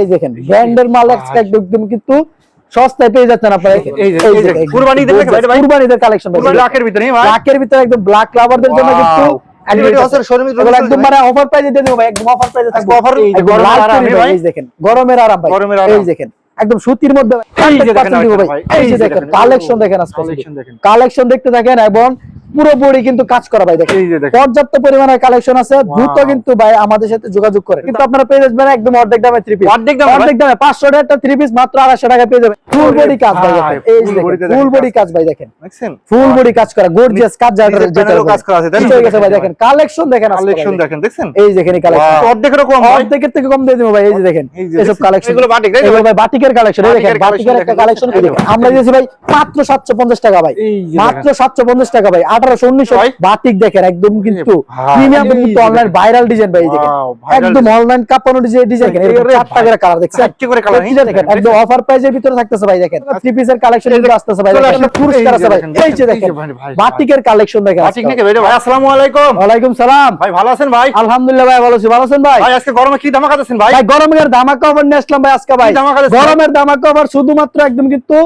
এই দেখেন ব্র্যান্ডের মাল একদম কিন্তু সস্তায় পেয়ে যাচ্ছেন আপনারা এই? কুরবানিদের কালেকশন ভিতরে ব্ল্যাকের ভিতরে একদম ব্ল্যাক লাভারদের জন্য কিন্তু মানে গরমের আরাম, ভাই। এই দেখেন একদম সুতির মধ্যে এই যে 100% দেখেন দিব আরেকটা ভাই। ভাই, এই যে দেখেন কালেকশন দেখেন। কালেকশন দেখতে থাকেন এবং পুরোপুরি কিন্তু কাজ করা ভাই দেখেন। যে। পর্যাপ্ত পরিমাণের কালেকশন আছে। দ্রুত কিন্তু ভাই আমাদের সাথে যোগাযোগ করে কিন্তু আপনারা পেয়ে যাবেন একদম অর্ধেক দামে থ্রি পিস অর্ধেক দামে? অর্ধেক দামে 500 টাকা থ্রি পিস মাত্র 250 টাকা পেয়ে যাবেন। ফুল বডি কাজ ভাই দেখেন। এই যে দেখেন ফুল বডি কাজ। ভাই দেখেন। দেখছেন? ফুল বডি কাজ করা গর্জিয়াস কাজ যেটা যেটা বলে। কাজ করা আছে, ঠিক ভাই দেখেন। কালেকশন দেখেন কালেকশন দেখেন দেখছেন? এই দেখেন এই কালেকশন Wow. অর্ধেকেরও কম অর্ধেকের থেকে কম দিয়ে দেবো ভাই এই যে দেখেন। এই যে এসব কালেকশন এগুলো বাটিক, তো? এগুলো ভাই বাটিকের কালেকশন এই দেখেন বাটিকের একটা কালেকশন আমরা দিয়েছি ভাই মাত্র 750 টাকা ভাই। যে মাত্র 750 টাকা ভাই। 1800 1900 ভাই। দেখেন একদম কিন্তু প্রিমিয়াম কিন্তু অনলাইন ভাইরাল ডিজাইন ভাই দেখেন। একদম অনলাইন কাপানো ডিজাইন ডিজাইন দেখেন এরকম এরে চারটা করে কালার দেখছেন? চারটে করে colour, প্রতিটা দেখেন একদম অফার প্রাইসের ভিতরে থাকতেছে ভাই দেখেন। থ্রি পিসের কালেকশন এগুলো আসতেছে ভাই চলে দেখেন আসলে পুরস্কার আছে ভাই। এই যে দেখেন ভাই, ভাই, কালেকশন দেখেন ভাই ভাই আসসালামু আলাইকুম। ওয়ালাইকুম সালাম। ভাই ভালো আছেন ভাই? আলহামদুলিল্লাহ ভাই ভালো আছি। ভালো আছেন ভাই? ভাই আজকে গরমে কি ধামাকা দিচ্ছেন ভাই? ভাই গরমের ধামাকা অফার নিয়ে আসলাম ভাই আজকে ভাই? গরমের ধামাকা শুধুমাত্র একদম কিন্তু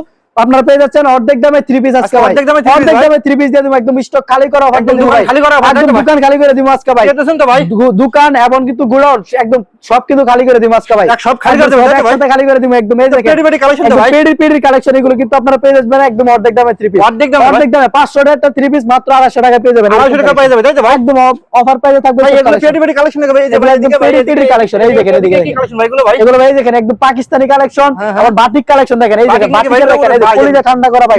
আপনারা পেয়ে যাচ্ছেন অর্ধেক দামে থ্রি পিস আজকে অর্ধেক দামে অর্ধেক দামে থ্রি পিস দিয়ে দেবো একদম স্টক খালি করা একদম খালি করা একদম দোকান খালি করে দিব আজকে ভাই। পেতেছেন তো ভাই? দোকান এবং কিন্তু গুড়র একদম সব কিন্তু খালি করে দিব আজকে ভাই। সব খালি করে দেবো? একসাথে খালি করে দিব একদম এই দেখেন। পেডি পেডি কালেকশন তো ভাই। পেডি পেডি কালেকশন এগুলো কিন্তু আপনারা পেয়ে যাবেন একদম অর্ধেক দামে থ্রি পিস অর্ধেক দামে অর্ধেক দামে 500 টাকা থ্রি পিস মাত্র 250 টাকা পেয়ে যাবেন। আড়াইশো টাকা পেয়ে যাবে তাই তো ভাই? একদম অফার প্রাইসে থাকবে ভাই এগুলো পেডি পেডি কালেকশন এই যে ভাই একদম এদিকে পেডি পেডি collection, এই দেখেন, এদিকে কি কালেকশন ভাই এগুলো ভাই? এগুলো ভাই দেখেন একদম পাকিস্তানি কালেকশন হ্যাঁ, হ্যাঁ। আবার বাটিক কালেকশন দেখেন এই দেখেন নাকি বাটিকের কলিজা ঠান্ডা করা ভাই।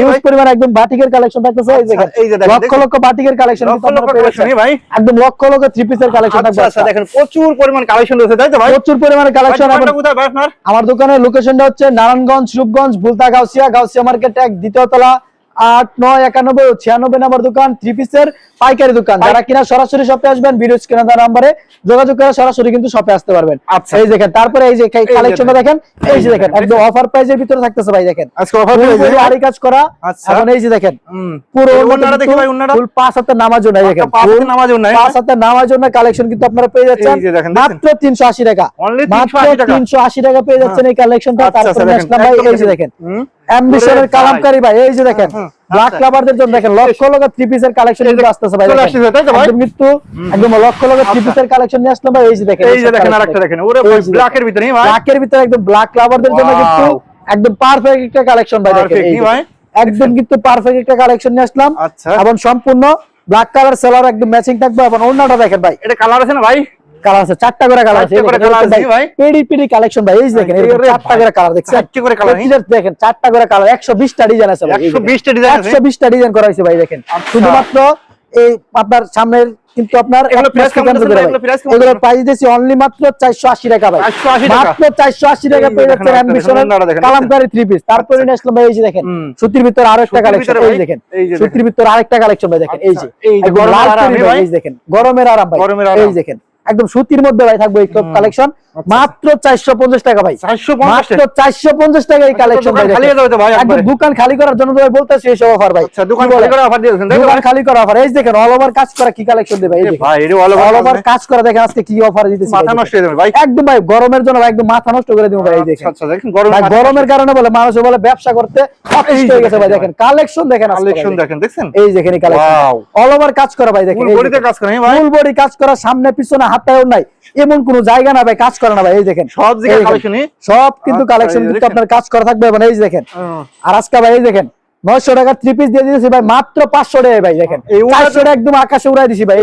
হিউজ পরিমাণ একদম বাটিকের কালেকশন থাকতেছে এই দেখেন যে দেখেন, লক্ষ লক্ষ বাটিকের কালেকশন ভাই। একদম লক্ষ লক্ষ থ্রি পিসের কালেকশন থাকবে আচ্ছা আচ্ছা দেখেন প্রচুর পরিমাণ কালেকশন রয়েছে তাই তো ভাই? প্রচুর পরিমাণে কালেকশন আমার দোকানের লোকেশনটা হচ্ছে নারায়ণগঞ্জ রূপগঞ্জ ভুলতা গাউসিয়া গাউসিয়া মার্কেট এক দ্বিতীয় তলা। আট নয় একানব্বই ও ছিয়ানব্বই নাম্বার দোকান থ্রি পিসের পাইকারি দোকান। যারা কিনা সরাসরি শপে আসবেন ভিডিও স্ক্রিনে নাম্বারে যোগাযোগ করে সরাসরি কিন্তু শপে আসতে পারবেন। আচ্ছা। এই দেখেন তারপরে এই যে কালেকশনটা দেখেন। এই যে দেখেন একদম অফার প্রাইজের ভিতরে থাকতেছে ভাই দেখেন। আজকে অফার ফুল আরি কাজ করা আচ্ছা। এখন এই যে দেখেন পুরো ওড়নাটা দেখি ভাই, ওড়নাটা। ফুল পাঁচ হাতে নামার জন্য এই দেখেন। ফুল পাঁচ হাতে নামার জন্য কালেকশন কিন্তু আপনারা পেয়ে যাচ্ছেন। মাত্র তিনশো আশি টাকা। মাত্র 380 টাকা। তিনশো আশি টাকা পেয়ে যাচ্ছেন এই কালেকশনটা আচ্ছা, আচ্ছা, তারপরে ভাই এই যে দেখেন। অ্যাম্বিশনের কালামকারী ভাই এই যে দেখেন ব্ল্যাক আচ্ছা। লাভারদের জন্য দেখেন লক্ষ লক্ষ থ্রি পিসের কালেকশন কিন্তু আসতেছে ভাই চলে দেখেন। তাই তো ভাই? একদম কিন্তু একদম লক্ষ লক্ষ থ্রি পিসের কালেকশন নিয়ে আসলাম ভাই এই যে দেখেন এই যে দেখেন আরেকটা দেখেন ওরে ব্ল্যাকের ভিতরে ভাই ব্ল্যাকের ভিতরে একদম ব্ল্যাক লাভারদের জন্য কিন্তু একদম পারফেক্ট একটা কালেকশন ভাই দেখেন এই কি ভাই? একদম কিন্তু পারফেক্ট একটা কালেকশন নিয়ে আসলাম আচ্ছা। এবং সম্পূর্ণ ব্ল্যাক কালার সেলার একদম ম্যাচিং থাকবে এবং অন্যটা দেখেন ভাই এটা কালার আছে না ভাই কালার আছে চারটা করে কালার আছে চারটে করে ভাই। পেডি পেডি কালেকশন ভাই এই দেখেন চারটা করে কালার দেখছেন চারটে করে প্রতিটা দেখেন চারটা করে কালার 120 টা ডিজাইন আছে 120 টা আছে? 120 টা ডিজাইন করা হয়েছে ভাই দেখেন আচ্ছা। শুধুমাত্র এই আপনার সামনের কিন্তু আপনার এগুলো? প্রাইস দিয়েছি অনলি মাত্র 480 টাকা ভাই 480 টাকা? মাত্র 480 টাকা পেয়ে যাচ্ছেন আরেকটা কালামকারী থ্রি পিস তারপরে নিয়ে আসলাম ভাই এই যে দেখেন সুতির ভিতরে আরও একটা সুতির কালেকশন এই দেখেন সুতির ভিতরে আরেকটা কালেকশন ভাই দেখেন এই যে আচ্ছা, এই দেখেন গরমের আরাম ভাই। এই দেখেন একদম সুতির মধ্যে ভাই থাকবে এই কালেকশন মাত্র 450 টাকা ভাই। 450 মাত্র 450 টাকা এই কালেকশন দোকান খালি করার জন্য তো ভাই বলতেছি এই সব অফার ভাই। আচ্ছা দোকান খালি? করে অফার করা এই দেখেন অল ওভার কাজ করা কি কালেকশন দেবে? অল ওভার কাজ করা দেখেন আজকে কি অফার দিতেছি মাথা নষ্ট হয়ে যাবে ভাই। একদম ভাই গরমের জন্য একদম মাথা নষ্ট করে দিব ভাই এই দেখেন। আচ্ছা আচ্ছা গরমের কারণে বলে মানুষ বলে ব্যবসা করতে হয়ে গেছে ভাই দেখেন কালেকশন দেখেন কালেকশন দেখেন দেখছেন? এই দেখেন এই কালেকশন অল ওভার কাজ করা ভাই দেখেন ফুল বডিতে কাজ করেন ভাই। ফুল বডি কাজ করা সামনে পিছনে হাতায়ও নাই। এমন কোন জায়গা না ভাই কাজ করে না ভাই এই দেখেন। সব সব কিন্তু আচ্ছা, কালেকশন কিন্তু আপনার কাজ করা থাকবে মানে এই দেখেন। আর আজকে ভাই এই দেখেন নয়শো টাকার থ্রি পিস দিয়ে দিয়েছি ভাই মাত্র পাঁচশো টাকা ভাই দেখেন। চারশো টাকা একদম আকাশে উড়াই দিছি ভাই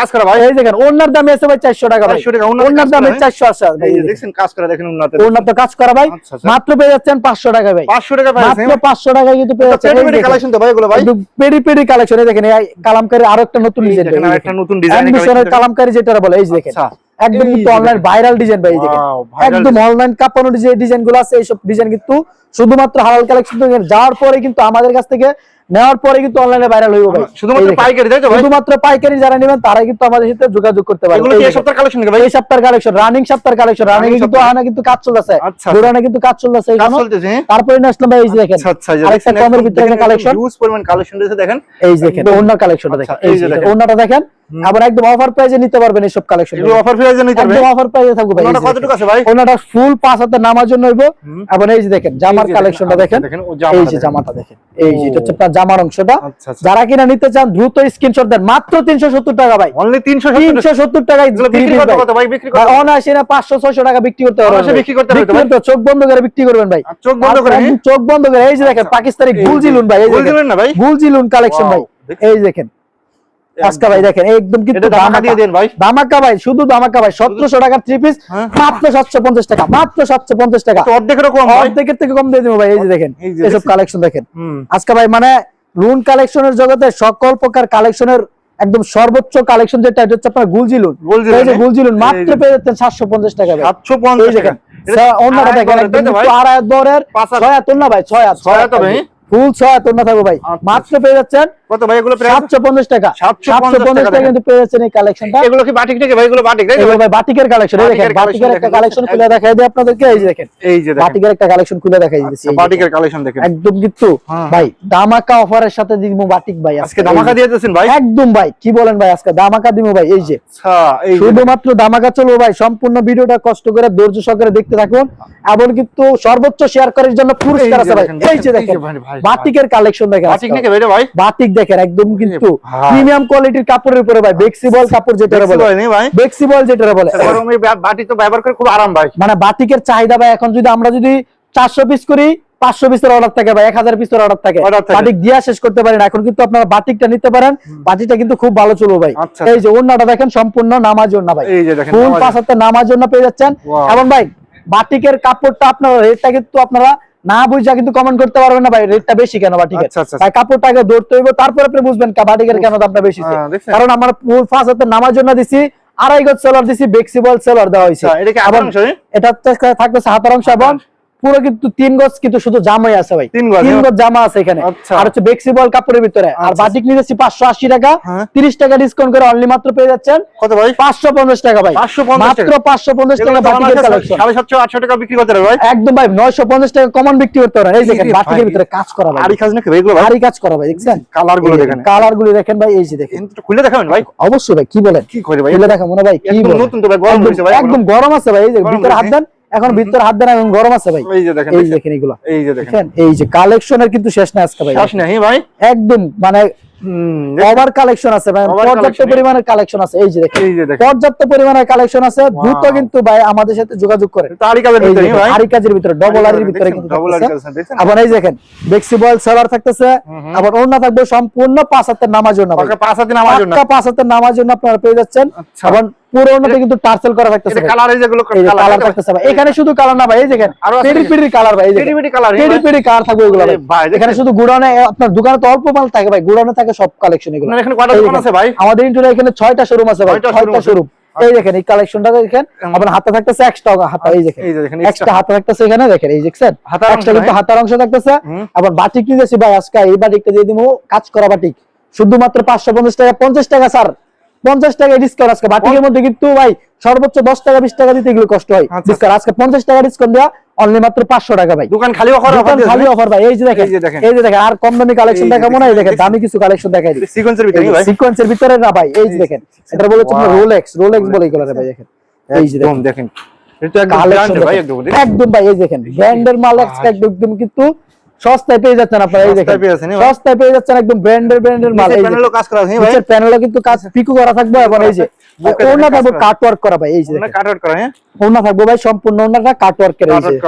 কাজ করা ভাই। এই দেখেন ওনার দামে আছে ভাই চারশো টাকা ভাই। 400 টাকা, ওনাতে ওনার দামে হ্যাঁ? চারশো আসে ভাই। দেখছেন কাজ করা দেখেন ওনার তো কাজ করা ভাই আচ্ছা, আচ্ছা। মাত্র পেয়ে যাচ্ছেন পাঁচশো টাকা ভাই। 500 টাকা মাত্র পাঁচশো টাকায় কিন্তু পেয়ে যাচ্ছেন কালেকশন তো ভাই এগুলো ভাই? একদম পেডি পেডি কালেকশন দেখেন এই কালামকারী আরও একটা নতুন ডিজাইন আরেকটা নতুন collection কালামকারী যেটা বলে এই যে দেখেন। আচ্ছা। একদম কিন্তু অনলাইন ভাইরাল ডিজাইন ভাই দেখেন। একদম অনলাইন কাপানো যে ডিজাইনগুলো আছে এইসব ডিজাইন কিন্তু শুধুমাত্র হালাল কালেকশন থেকে যাওয়ার পরে কিন্তু আমাদের কাছ থেকে নেওয়ার পরে কিন্তু অনলাইনে ভাইরাল হইব ভাই। শুধুমাত্র পাইকারি তাই তো ভাই? শুধুমাত্র পাইকারি যারা নেবেন তারাই কিন্তু আমাদের সাথে যোগাযোগ করতে পারবে। এগুলো কি এই সপ্তাহের কালেকশন ভাই? এই সপ্তাহের কালেকশন রানিং সপ্তাহের কালেকশন রানিং কিন্তু আনা কিন্তু কাজ চলতেছে। আচ্ছা। দোরানে কিন্তু কাজ চলতেছে কাজ চলতেছে হ্যাঁ? তারপরে আসলাম ভাই এই যে দেখেন। আচ্ছা আচ্ছা আরেকটা কমের ভিতরে কালেকশন হিউজ পরিমাণ কালেকশন রয়েছে দেখেন। এই দেখেন ওনার কালেকশনটা দেখেন। আচ্ছা, এই যে দেখেন দেখেন। ওনাটা দেখেন। হুম। আবার একদম অফার প্রাইজে নিতে পারবেন এইসব কালেকশন অফার প্রাইসে নিতে একদম পারবে অফার প্রাইজে থাকবে ভাই কতটুকু আছে ভাই? ওনাটা ফুল পাঁচ হাতে নামার জন্য হইব। এবং এই যে দেখেন জামার কালেকশনটা দেখেন, এই যে জামাটা দেখেন। এই যে এটা হচ্ছে আপনার জামার অংশটা। আচ্ছা আচ্ছা। যারা কিনা নিতে চান দ্রুত স্ক্রিনশট দেন। মাত্র তিনশো সত্তর টাকা ভাই। অনলি 370 তিনশো সত্তর টাকায় বিক্রি করতে কত ভাই? বিক্রি করতে অনায়াসে না পাঁচশো ছয়শো টাকা বিক্রি করতে পারবেন অনায়াসে বিক্রি করতে পারবে বিক্রি করতে চোখ বন্ধ করে বিক্রি করবেন ভাই। চোখ বন্ধ করে? চোখ বন্ধ করে। এই যে দেখেন আচ্ছা। পাকিস্তানি গুলজিলুন ভাই এই যে গুলজিলুন না ভাই? গুলজিলুন কালেকশন ভাই। এই দেখেন আজকা ভাই দেখেন একদম কিন্তু দিয়ে দেন ভাই। শুধু ধামাকা ভাই থ্রি পিস হ্যাঁ। মাত্র সাতশো পঞ্চাশ টাকা মাত্র সাতশো পঞ্চাশ টাকা। তো অর্ধেকের থেকে কম দিয়ে দিব ভাই এই যে দেখেন এসব কালেকশন দেখেন। আজকে ভাই মানে লুন কালেকশনের জগতে সকল প্রকার কালেকশনের একদম সর্বোচ্চ কালেকশন যেটা এটা হচ্ছে আপনার গুলজিলুন। গুলজিলুন, এই যে হ্যাঁ? মাত্র পেয়ে যাচ্ছেন সাতশো পঞ্চাশ টাকা ভাই। 750 টাকা। স্যার, অন্যটা আড়াই দেখেন দরের ছয় না ভাই ছয় হাত ছয়? ফুল ছয় না থাকবে ভাই। আচ্ছা। মাত্র পেয়ে যাচ্ছেন কত ভাই এগুলো সাতশো পঞ্চাশ টাকা। সাতশো পঞ্চাশ টাকা কিন্তু পেয়ে যাচ্ছেন এই কালেকশনটা এগুলো কি বাটিক ভাই? এগুলো বাটিক ভাই? বাটিকের কালেকশন এই দেখেন বাটিকের একটা কালেকশন খুলে দেখাই দিই আপনাদেরকে এই যে দেখেন। এই যে বাটিকের একটা কালেকশন খুলে দেখাই দিচ্ছি আচ্ছা, বাটিকের কালেকশন দেখেন। একদম কিন্তু হ্যাঁ। ভাই দামাকা অফারের সাথে দিব বাটিক ভাই আজকে। ধামাকা দিয়ে দিয়েছেন ভাই? একদম ভাই কি বলেন ভাই আজকে? দামাকা দিব ভাই এই যে। আচ্ছা শুধুমাত্র দামাকা চলবো ভাই সম্পূর্ণ ভিডিওটা কষ্ট করে ধৈর্য সহকারে দেখতে থাকুন। এবং কিন্তু সর্বোচ্চ শেয়ার করার জন্য পুরস্কার আছে ভাই এই যে দেখেন। ভাই, বাটিকের কালেকশন দেখেন বাটিক নাকি ভাই রে ভাই? বাটিক দেখেন একদম কিন্তু প্রিমিয়াম কোয়ালিটির কাপড়ের উপরে ভাই বেক্সিবল কাপড় যেটা বলে। বেক্সিবল যেটা বলে। গরমে বা- বাটি তো ব্যবহার করে খুব আরাম ভাই। মানে বাটিকের চাহিদা ভাই এখন যদি আমরা যদি চারশো পিস করি পাঁচশো পিসের অর্ডার থাকে ভাই এক হাজার পিসের অর্ডার থাকে। বাটিক দিয়া শেষ করতে পারেন এখন কিন্তু আপনারা বাটিকটা নিতে পারেন। বাটিকটা কিন্তু খুব ভালো চলবে ভাই। আচ্ছা, এই যে অন্যটা দেখেন সম্পূর্ণ নামাজ না ভাই। এই যে দেখেন ফুল। পাঁচ হাতে নামার জন্য পেয়ে যাচ্ছেন। এবং ভাই বাটিকের কাপড়টা আপনার রেটটা কিন্তু আপনারা না বুঝা কিন্তু কমেন্ট করতে পারবেন না ভাই রেটটা বেশি কেন বা ঠিক আছে? ভাই কাপড়টা আগে ধরতে হইব তারপর আপনি বুঝবেন কা- বাটিকের কেন দামটা বেশি হ্যাঁ, কারণ আমার ফুল পাঁচ হাতে নামার জন্য দিছি আড়াই গজ সেলার দিছি বেক্সিবল সেলার দেওয়া হয়েছে আচ্ছা, এটা থাকতেছে হাতার অংশ এবং পুরো কিন্তু তিন গজ কিন্তু শুধু জামাই আছে ভাই। তিন গজ, জামা আছে এখানে। আচ্ছা। আর হচ্ছে বেক্সিবল কাপড়ের ভিতরে। আর আচ্ছা। বাটিক নিতেছি পাঁচশো আশি টাকা। হ্যাঁ। তিরিশ টাকা ডিসকাউন্ট করে অনলি মাত্র পেয়ে যাচ্ছেন। কত ভাই? পাঁচশো পঞ্চাশ টাকা ভাই। মাত্র পাঁচশো পঞ্চাশ টাকা বাটিকের কালেকশন সাড়ে সাতশো আটশো টাকা বিক্রি করতে ভাই? একদম ভাই নয়শো পঞ্চাশ টাকা কমন বিক্রি করতে পারেন এই দেখেন বাটিকের ভিতরে কাজ করা ভাই। আরি কাজ নাকি এগুলো ভারী কাজ করা ভাই দেখছেন? কালারগুলো দেখেন। কালারগুলো দেখেন ভাই এই যে দেখেন। খুলে দেখাবেন ভাই? অবশ্যই ভাই কি বলেন? কি করে ভাই? খুলে দেখা মনে ভাই কি নতুন তো ভাই গরম ভাই একদম গরম আছে ভাই এই যে ভিতরে হাত দেন। এখন ভিতরে হাত দেন এখন গরম আছে ভাই। এই যে দেখেন এই দেখেন। এগুলো। এই যে দেখেন। এই যে কালেকশনের কিন্তু শেষ না আজকে ভাই। শ্বাস নেই ভাই। একদম মানে হুম, ওভার কালেকশন আছে ভাই। পর্যাপ্ত পরিমাণের কালেকশন আছে। এই যে দেখেন। এই যে দেখেন। পর্যাপ্ত পরিমাণের কালেকশন আছে। দ্রুত কিন্তু ভাই আমাদের সাথে যোগাযোগ করে। এটা আরি কাজের ভিতরে ভাই? আরি কাজের ভিতরে ডবল আরির ভিতরে কিন্তু double আরি কাজ দেখছেন? আবার এই দেখেন সেলার থাকতেছে। আবার থাকবে সম্পূর্ণ পাঁচ হাতের নামার জন্য পাঁচ হাতে নামার জন্য। পাঁচ হাতের নামার জন্য আপনারা পেয়ে যাচ্ছেন। আচ্ছা। আবার পুরো ওড়নাতে কিন্তু টার্সেল করা থাকতেছে ভাই। কালার এই যেগুলো কালার থাকতেছে ভাই। এখানে শুধু কালার না ভাই এই দেখেন পেডি পেডি কালার ভাই এই দেখেন পেডি পেডি কালার পেডি পেডি কালার থাকবে ওগুলো ভাই। এখানে শুধু গুড়ানে আপনার দোকানে তো অল্প মাল থাকে ভাই গুড়ানে থাকে সব কালেকশন এগুলো। এখানে কয়টা দোকান আছে ভাই? আমাদের এখানে ছয়টা শোরুম আছে ভাই ছয়টা ছয়টা showroom আছে। শোরুম এই দেখেন এই কালেকশনটা দেখেন আপনার হাতে থাকতেছে হাতা এই দেখেন। হাতে থাকতেছে এখানে দেখেন এই দেখছেন? অংশ কিন্তু হাতার অংশ থাকতেছে। আবার বাটিক নিতেছি ভাই আজকে এই বাটিকটা দিয়ে দিব কাজ করা বাটিক। শুধুমাত্র পাঁচশো পঞ্চাশ টাকা পঞ্চাশ টাকা স্যার। পঞ্চাশ টাকা ডিসকাউন্ট আজকে বাটিকের মধ্যে কিন্তু ভাই সর্বোচ্চ দশ টাকা বিশ টাকা দিতে এগুলো কষ্ট হয় আচ্ছা। ডিসকাউন্ট আজকে পঞ্চাশ টাকা ডিসকাউন্ট দেওয়া অনলি মাত্র পাঁচশো টাকা ভাই দোকান খালি অফার দোকান খালি অফার ভাই এই যে দেখেন এই যে দেখেন। আর কম দামি কালেকশন দেখাবো না এই দেখেন। দামি কিছু কালেকশন দেখাই সিকোয়েন্সের ভিতরে ভাই সিকোয়েন্সের ভিতরে না ভাই এই যে দেখেন এটা বলে হচ্ছে রোলেক্স রোলেক্স বলে এগুলো ভাই দেখেন এই যে একদম দেখেন দেখেন এটা একদম ভাই একদম ভাই এই দেখেন ব্র্যান্ডের মাল একদম কিন্তু সস্তায় পেয়ে যাচ্ছেন আপনারা এই দেখেন। সস্তায় পেয়ে যাচ্ছেন, একদম ব্র্যান্ডের ব্র্যান্ডের মাল এই প্যানেলও কাজ করা আছে ভাই। নিচের প্যানেলে কিন্তু কাজ পিকু করা থাকবে এবং এই যে। ওনা থাকবে কাট ওয়ার্ক করা ভাই এই যে ওনা কাট আউট করা হ্যাঁ? ওনা থাকবে ভাই সম্পূর্ণ ওনাটা কাট ওয়ার্কের এই কাট যে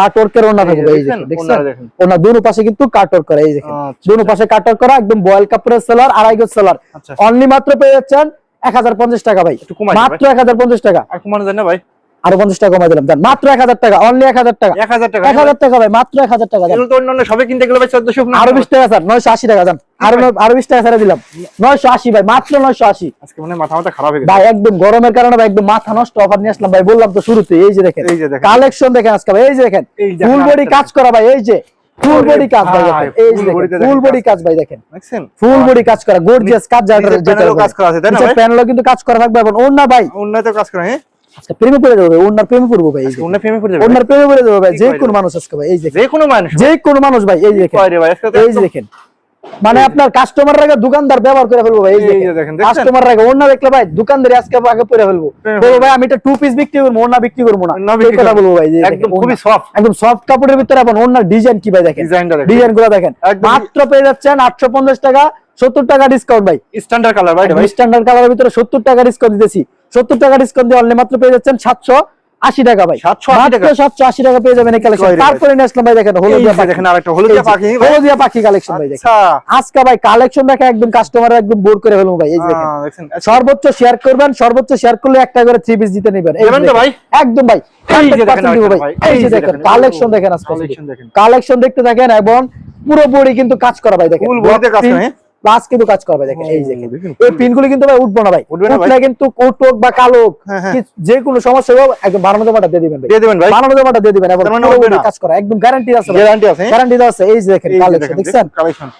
কাট ওয়ার্কের ওনা যে থাকবে এই? দেখেন দেখছেন? ওনা দুনো পাশে কিন্তু কাট ওয়ার্ক করা এই দেখেন। আচ্ছা, দুনো পাশে কাট ওয়ার্ক করা একদম বয়েল কাপড়ের সেলার আড়াই গজ সেলার আচ্ছা। অনলি মাত্র পেয়ে যাচ্ছেন এক হাজার পঞ্চাশ টাকা ভাই। মাত্র এক হাজার পঞ্চাশ টাকা। আর কমানো যায় না ভাই? আরও পঞ্চাশ টাকা কমাই দিলাম। মাত্র এক হাজার টাকা অনলি এক হাজার টাকা। এক হাজার টাকা এক হাজার টাকা ভাই মাত্র এক হাজার টাকা অন্যান্য সবে কিনতে গেলে ভাই চোদ্দশো আরও বিশ টাকা স্যার নয়শো আশি টাকা আরও আরও বিশ টাকা ছেড়ে দিলাম। নয়শো আশি ভাই মাত্র নয়শো আশি। আজকে মানে মাথা মাথা খারাপ হয়ে ভাই একদম গরমের কারণে ভাই একদম মাথা নষ্ট অফার নিয়ে আসলাম ভাই বললাম তো শুরুতে এই যে দেখেন। কালেকশন দেখেন আজকে ভাই এই যে দেখেন। ফুল বডি কাজ করা ভাই এই যে। ফুল বডি কাজ ভাই এই যে ফুল বডি কাজ। ভাই দেখেন। দেখছেন? ফুল বডি কাজ করা গর্জিয়াস কাজ যেটা নিচের যেটা প্যানেলও কাজ করা আছে, তাই না ভাই? প্যানেলও কিন্তু কাজ করা থাকবে এবং ওন্না ভাই। উন্নত কাজ করে হ্যাঁ? আজকে প্রেমে পড়ে যাবে ওন্নার প্রেমে পড়ব ভাই যে। উন্নত পড়ে যাবে ওন্নার প্রেমে পড়ে যাবে ভাই যে কোন মানুষ আজকে ভাই এই যে যে কোনো মানুষ যে কোন মানুষ ভাই এই দেখেন। এই দেখেন। মানে আপনার কাস্টমার আগে দোকানদার ব্যবহার করে ফেলব ভাই দেখেন, কাস্টমার আগে ওনা দেখলে ভাই দোকানদারি আজকে আগে পরে ফেলব। বলব ভাই আমি এটা টু পিস বিক্রি করব ওনা বিক্রি করব না। এই কথা বলব ভাই একদম খুবই soft। একদম সফট কাপড়ের ভিতরে এখন ওনার ডিজাইন কি ভাই দেখেন? ডিজাইনগুলো দেখেন। মাত্র পেয়ে যাচ্ছেন আটশো পঞ্চাশ টাকা। সত্তর টাকা ডিসকাউন্ট ভাই। স্ট্যান্ডার্ড কালার ভাই স্ট্যান্ডার্ড কালারের ভিতরে সত্তর টাকা ডিসকাউন্ট দিতেছি। সত্তর টাকা ডিসকাউন্ট দিয়ে অনলি মাত্র পেয়ে যাচ্ছেন সাতশো আশি টাকা ভাই। 780 টাকা? সাতশো আশি টাকা পেয়ে যাবেন? তারপরে আসলাম ভাই দেখেন হলুদিয়া পাখি। দেখেন আরেকটা হলুদিয়া পাখি হলুদিয়া পাখি কালেকশন ভাই দেখেন। আচ্ছা। আজকে ভাই কালেকশন দেখে একদম কাস্টমার একদম বোর করে ফেলব ভাই এই দেখেন। আচ্ছা, সর্বোচ্চ শেয়ার করবেন সর্বোচ্চ শেয়ার করলে একটা করে থ্রি পিস জিতে নেবেন। ভাই? একদম ভাই এই যে দেখেন কালেকশন দেখেন আজকে। কালেকশন দেখতে থাকেন এবং পুরো বডি কিন্তু কাজ করা ভাই দেখেন। প্লাস কিন্তু কাজ করবে দেখেন এই দেখেন। এই পিনগুলো কিন্তু ভাই উঠবো না ভাই। উঠবে না ভাই? উঠলে কিন্তু কোট হোক বা কালো হ্যাঁ, হ্যাঁ। যে কোনো সমস্যা হোক একদম বানানো জমাটা দিয়ে দিবেন ভাই। দিয়ে দেবেন ভাই? বানানো জমাটা দিয়ে দিবেন মানে? কাজ করা একদম গ্যারান্টি আছে গ্যারান্টি আছে? গ্যারান্টি আছে এই যে দেখেন কালেকশন দেখছেন? কালেকশন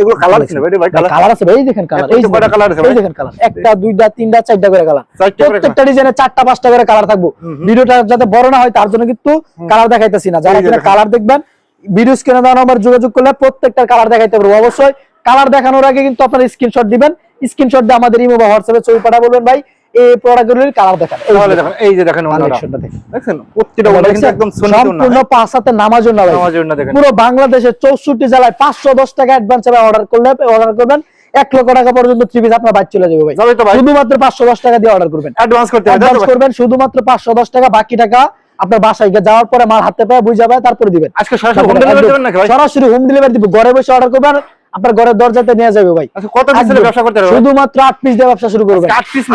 এগুলো কালার ছিল ভাই? কালার আছে ভাই দেখেন কালার এই কয়টা আছে ভাই? দেখেন কালার একটা দুইটা তিনটা চারটা করে কালার প্রত্যেকটা ডিজাইনে চারটা পাঁচটা করে কালার থাকব। ভিডিওটা যাতে বড় না হয় তার জন্য কিন্তু কালার দেখাইতেছি না। যারা কালার দেখবেন ভিডিও স্ক্রিনে দেওয়া নাম্বার যোগাযোগ করলে প্রত্যেকটা কালার দেখাইতে পারব। অবশ্যই কালার দেখানোর আগে কিন্তু আপনার স্ক্রিনশট দিবেন। স্ক্রিনশট দিয়ে আমাদের ইমো বা হোয়াটসঅ্যাপে ছবি পাঠা বলবেন ভাই এই প্রোডাক্টগুলির কালার দেখান। তাহলে দেখেন, এই যে দেখেন কালেকশনটা দেখেন। প্রত্যেকটা ওনারা কিন্তু? একদম সুন্নত সম্পূর্ণ পাঁচ হাতে নামাজ না ভাই। নামাজের ওনা দেখেন। পুরো বাংলাদেশের চৌষট্টি জেলায় পাঁচশো দশ টাকা অ্যাডভান্স অর্ডার করলে অর্ডার করবেন। এক লক্ষ টাকা পর্যন্ত থ্রি পিস আপনার বাইক চলে যাবে ভাই। যাবে তো ভাই। শুধুমাত্র পাঁচশো দশ টাকা দিয়ে অর্ডার করবেন। অ্যাডভান্স করতে অ্যাডভান্স করবেন শুধুমাত্র পাঁচশো দশ টাকা বাকি টাকা আপনার বাসায় গিয়ে যাওয়ার পরে মাল হাতে পায়ে বুঝে পায় তারপরে দিবেন। আজকে সরাসরি হোম ডেলিভারি দেবেন নাকি ভাই? সরাসরি হোম ডেলিভারি দিব। ঘরে বসে অর্ডার করবেন আপনার ঘরের দরজাতে নিয়ে যাবে ভাই। আচ্ছা কত ব্যবসা করতে হবে শুধুমাত্র আট পিস দিয়ে ব্যবসা শুরু করবেন।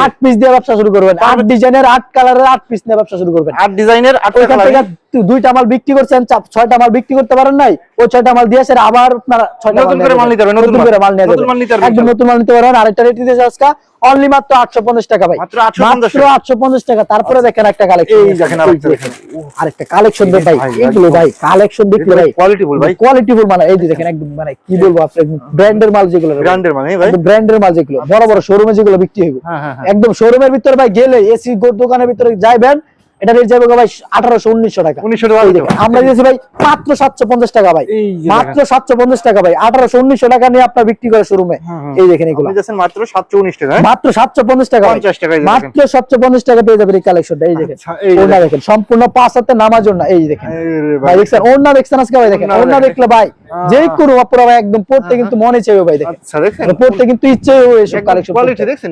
আট? পিস দিয়ে ব্যবসা শুরু করবেন। আট ডিজাইনের আট কালারের আট পিস নিয়ে ব্যবসা শুরু করবেন। আট ডিজাইনের দুইটা মাল বিক্রি করছেন ছয়টা মাল বিক্রি করতে পারেন নাই ওই ছয়টা মাল দিয়ে আবার আপনারা ছয়টা নতুন করে মাল নিতে হবে, নতুন করে মাল। নিতে পারবেন, নতুন মাল নিতে পারবেন আরেকটা রেট দিতে আজকে অনলি মাত্র আটশো পঞ্চাশ টাকা ভাই। মাত্র 850 আটশো পঞ্চাশ টাকা। তারপরে দেখেন একটা কালেকশন এই দেখেন আরেকটা কালেকশন ভাই। এইগুলো ভাই? কালেকশন দেখলে ভাই। কোয়ালিটি ভাই। কোয়ালিটি মানে এই যে দেখেন একদম মানে কি বলব আপনার ব্র্যান্ডের মাল যেগুলো ব্র্যান্ডের মানে ভাই। ব্র্যান্ডের মাল যেগুলো। বড় বড় শোরুমে যেগুলো বিক্রি হ্যাঁ হ্যাঁ হ্যাঁ। একদম শোরুমের ভিতরে ভাই গেলে এসি দোকানের ভিতরে যাইবেন এটা রেট যাবে ভাই আঠারোশো উনিশশো টাকা। 1900 টাকা এই দিতে আমরা দিয়েছি ভাই মাত্র সাতশো পঞ্চাশ টাকা ভাই। মাত্র সাতশো পঞ্চাশ টাকা ভাই আঠারোশো উনিশশো টাকা নিয়ে আপনার বিক্রি করে শোরুমে হুম, হুম। এই দেখেন এগুলো। মাত্র 719 টাকা হ্যাঁ? মাত্র সাতশো পঞ্চাশ টাকা। 50 টাকা মাত্র সাতশো পঞ্চাশ টাকা পেয়ে যাবেন এই কালেকশনটা এই দেখেন। আচ্ছা, ওনা দেখেন। সম্পূর্ণ পাঁচ হাতে নামার জন্য এই দেখেন। ভাই। দেখছেন? ওনা দেখছেন আজকে ভাই দেখেন। ওনা দেখলে ভাই। যে কোনো পুরো ভাই একদম পড়তে কিন্তু মনে চাইবে ভাই দেখেন। আচ্ছা মানে পড়তে কিন্তু ইচ্ছে হবে এসব একদম কালেকশন দেখছেন?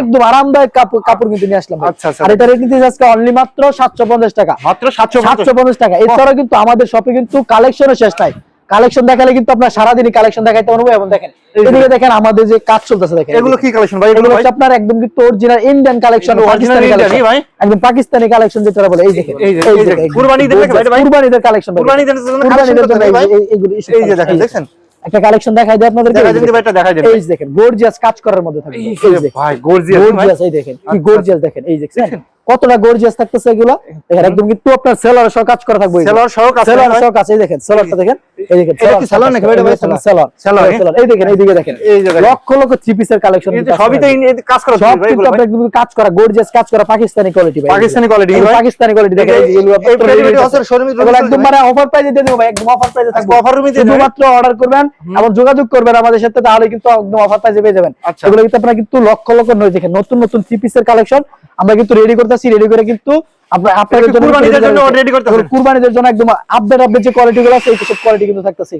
একদম আরামদায়ক কাপড় কিন্তু নিয়ে আসলাম আচ্ছা। আর এটা রেট আজকে অনলি মাত্র সাতশো পঞ্চাশ টাকা। মাত্র 750 টাকা। এছাড়াও কিন্তু আমাদের শপে কিন্তু কালেকশনও শেষ নাই। কালেকশন দেখালে কিন্তু আপনার সারাদিনই কালেকশন দেখাইতে পারব এবং দেখেন এদিকে দেখেন আমাদের যে কাজ চলতেছে দেখেন। এগুলো কি কালেকশন ভাই? এগুলো এগুলো হচ্ছে আপনার একদম কিন্তু original Indian collection Pakistani collection ভাই? একদম পাকিস্তানি কালেকশন যেটা বলে এই দেখেন এই যে- এই দেখেন। ভাই এটা ভাই? কুরবানিদের কালেকশন কুরবানিদের জন্য কুরবানিদের collection জন্য করতে ভাই? এই- এই- এইগুলো এই যে collection, দেখেন এই যে। দেখছেন একটা কালেকশন দেখাই দিই আপনাদের দেখা যদি এটা দেখাই দেন। এই দেখেন গর্জিয়াস কাজ করার মধ্যে এই এই যে যে ভাই গর্জিয়াস ভাই। গর্জিয়াস এই দেখেন কি গর্জিয়াস দেখেন এই দেখছেন কতটা গর্জিয়াস থাকতেছে এগুলো দেখেন একদম কিন্তু আপনার সেলর সহ কাজ করা থাকবে সেলর সহ কাজ সেলর? সহ কাজ এই দেখেন সেলরটা দেখেন এই দেখেন এটা কি seller নাকি ভাই? এটা? সেলর seller, সেলর এই দেখেন এইদিকে দেখেন এই যে দেখেন। লক্ষ লক্ষ থ্রি পিসের কালেকশন এই যে সবই তো কাজ করা সব ভাই কিন্তু আপনার একদম কাজ করা গর্জিয়াস কাজ করা পাকিস্তানি কোয়ালিটি ভাই পাকিস্তানি এই ভাই? পাকিস্তানি কোয়ালিটি দেখেন এই যে এগুলো এই আপনার রয়েছে একদম মানে অফার প্রাইসে দিয়ে দেবো ভাই একদম অফার প্রাইসে থাকবে room এ দিয়ে শুধুমাত্র অর্ডার করবেন এবং যোগাযোগ করবেন আমাদের সাথে তাহলে কিন্তু একদম অফার প্রাইসে পেয়ে যাবেন আচ্ছা। এগুলো কিন্তু আপনারা কিন্তু লক্ষ লক্ষ নয় দেখেন নতুন নতুন থ্রি পিসের কালেকশন আমরা কিন্তু রেডি করতেছি রেডি করে কিন্তু আপনার আপনাদের জন্য কুরবানিদের জন্য কুরবানিদের জন্য একদম আপডেট আপডেট যে কোয়ালিটি গুলো আছে এই সব কোয়ালিটি কিন্তু থাকতেছে।